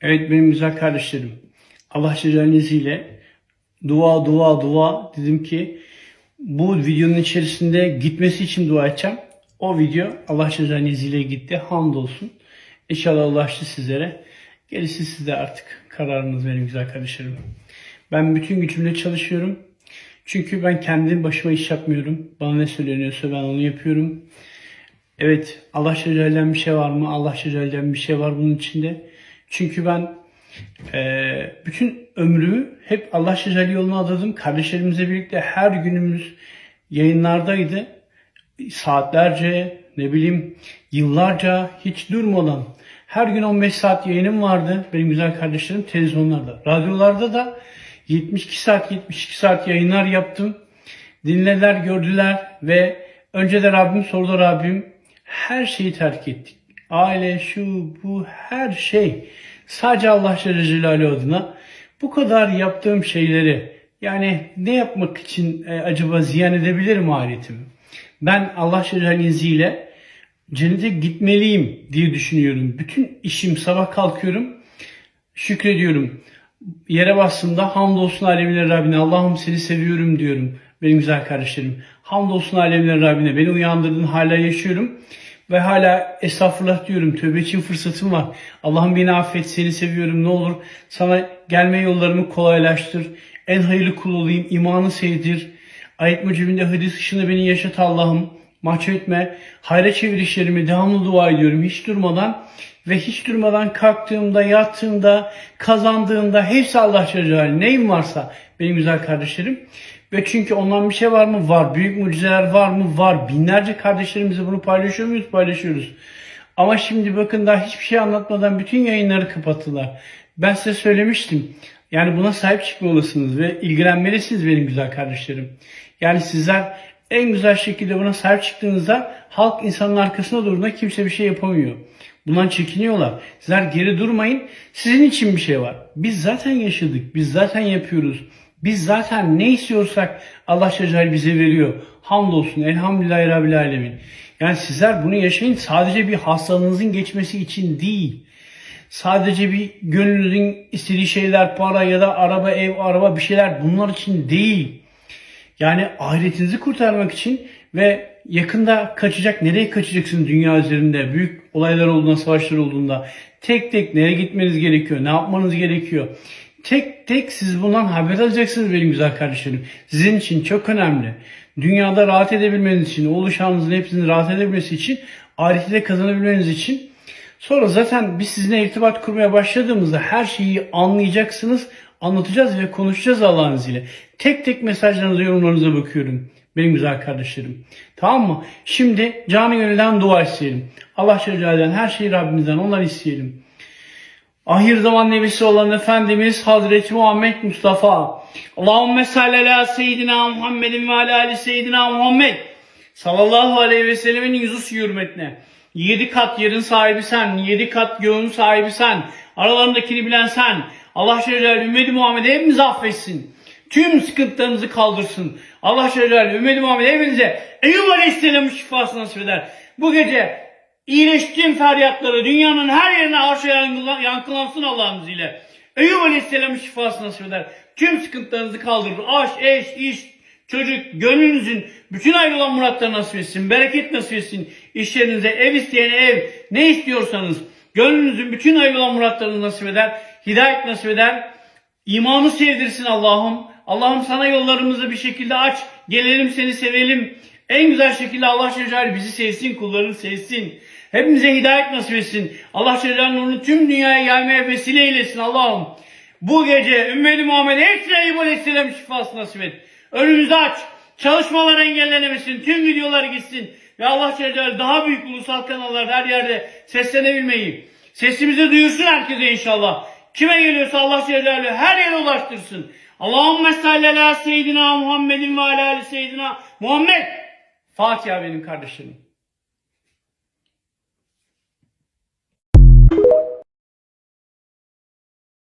Evet benim güzel kardeşlerim. Allah Celle izniyle dua dua dua dedim ki bu videonun içerisinde gitmesi için dua edeceğim. O video Allah Celle izniyle gitti. Hamdolsun. İnşallah ulaştı sizlere. Gerisi sizde artık kararınız benim güzel kardeşlerim. Ben bütün gücümle çalışıyorum. Çünkü ben kendim başıma iş yapmıyorum. Bana ne söyleniyorsa ben onu yapıyorum. Evet Allah Celle'den bir şey var mı? Allah Celle'den bir şey var bunun içinde. Çünkü ben eee, bütün ömrümü hep Allah Celle yoluna adadım. Kardeşlerimizle birlikte her günümüz yayınlardaydı. Saatlerce ne bileyim yıllarca hiç durmadan her gün 15 saat yayınım vardı benim güzel kardeşlerim televizyonlarda. Radyolarda da 72 saat 72 saat yayınlar yaptım. Dinlediler, gördüler ve önce de Rabbim sordu Rabbim her şeyi terk ettik. Aile, şu, bu, her şey. Sadece Allah Celle Celaluhu adına bu kadar yaptığım şeyleri yani ne yapmak için e, acaba ziyan edebilirim ahiretimi? Ben Allah Celle izniyle cennete gitmeliyim diye düşünüyorum. Bütün işim sabah kalkıyorum, şükrediyorum. Yere bastığımda hamdolsun alemler Rabbine Allah'ım seni seviyorum diyorum benim güzel kardeşlerim. Hamdolsun alemler Rabbine beni uyandırdın hala yaşıyorum. Ve hala estağfurullah diyorum. Tövbe için fırsatım var. Allah'ım beni affet, seni seviyorum ne olur. Sana gelme yollarımı kolaylaştır. En hayırlı kul olayım, imanı sevdir. Ayet mucibinde hadis dışında beni yaşat Allah'ım. Mahcup. Hayra çevir işlerimi devamlı dua ediyorum hiç durmadan. Ve hiç durmadan kalktığımda, yattığımda, kazandığımda hepsi Allah Celle Neyim varsa benim güzel kardeşlerim. Ve çünkü ondan bir şey var mı? Var. Büyük mucizeler var mı? Var. Binlerce kardeşlerimizle bunu paylaşıyor muyuz? Paylaşıyoruz. Ama şimdi bakın daha hiçbir şey anlatmadan bütün yayınları kapattılar. Ben size söylemiştim. Yani buna sahip çıkmalısınız ve ilgilenmelisiniz benim güzel kardeşlerim. Yani sizler en güzel şekilde buna sahip çıktığınızda halk insanın arkasında durduğunda kimse bir şey yapamıyor. Bundan çekiniyorlar. Sizler geri durmayın. Sizin için bir şey var. Biz zaten yaşadık. Biz zaten yapıyoruz. Biz zaten ne istiyorsak Allah Celle bize veriyor. Hamdolsun. Elhamdülillahi Rabbil Alemin. Yani sizler bunu yaşayın sadece bir hastalığınızın geçmesi için değil. Sadece bir gönlünüzün istediği şeyler, para ya da araba, ev, araba bir şeyler bunlar için değil. Yani ahiretinizi kurtarmak için ve yakında kaçacak, nereye kaçacaksınız dünya üzerinde? Büyük olaylar olduğunda, savaşlar olduğunda tek tek nereye gitmeniz gerekiyor? Ne yapmanız gerekiyor? Tek tek siz bundan haber alacaksınız benim güzel kardeşlerim. Sizin için çok önemli. Dünyada rahat edebilmeniz için, oğlu şanınızın hepsinin rahat edebilmesi için, ahirette kazanabilmeniz için Sonra zaten biz sizinle irtibat kurmaya başladığımızda her şeyi anlayacaksınız, anlatacağız ve konuşacağız Allah'ın izniyle. Tek tek mesajlarınıza, yorumlarınıza bakıyorum benim güzel kardeşlerim. Tamam mı? Şimdi canı gönülden dua isteyelim. Allah Celle her şeyi Rabbimizden onları isteyelim. Ahir zaman nebisi olan Efendimiz Hazreti Muhammed Mustafa. Allahümme salli ala seyyidina Muhammedin ve ala ali seyyidina Muhammed. Sallallahu aleyhi ve sellemin yüzü hürmetine. Yedi kat yerin sahibi sen, yedi kat göğün sahibi sen, aralarındakini bilen sen. Allah Celle ümmeti Muhammed'i hepimizi affetsin. Tüm sıkıntılarınızı kaldırsın. Allah Celle ümmeti Muhammed hepinize Eyyub Aleyhisselam'ın şifasını nasip eder. Bu gece iyileştiğim feryatları dünyanın her yerine arşa yankılan- yankılansın Allah'ın izniyle. Eyyub Aleyhisselam'ın şifasını nasip eder. Tüm sıkıntılarınızı kaldırır. Aşk, eş, iş, çocuk, gönlünüzün bütün ayrılan muratları nasip etsin. Bereket nasip etsin. İşlerinize ev isteyene ev, ne istiyorsanız gönlünüzün bütün ayrılan muratlarını nasip eder. Hidayet nasip eder. İmanı sevdirsin Allah'ım. Allah'ım sana yollarımızı bir şekilde aç. Gelelim seni sevelim. En güzel şekilde Allah Celle bizi sevsin, kullarını sevsin. Hepimize hidayet nasip etsin. Allah Celle onu tüm dünyaya yaymaya vesile eylesin Allah'ım. Bu gece ümmeti Muhammed Eyyub Aleyhisselam şifası nasip et. Önümüzü aç. Çalışmalar engellenemesin. Tüm videolar gitsin. Ve Allah Celle daha büyük ulusal kanallarda her yerde seslenebilmeyi. Sesimizi duyursun herkese inşallah. Kime geliyorsa Allah Celle her yere ulaştırsın. Allahümme salli ala seyyidina Muhammedin ve ala ali seyyidina Muhammed. Fatiha benim kardeşlerim.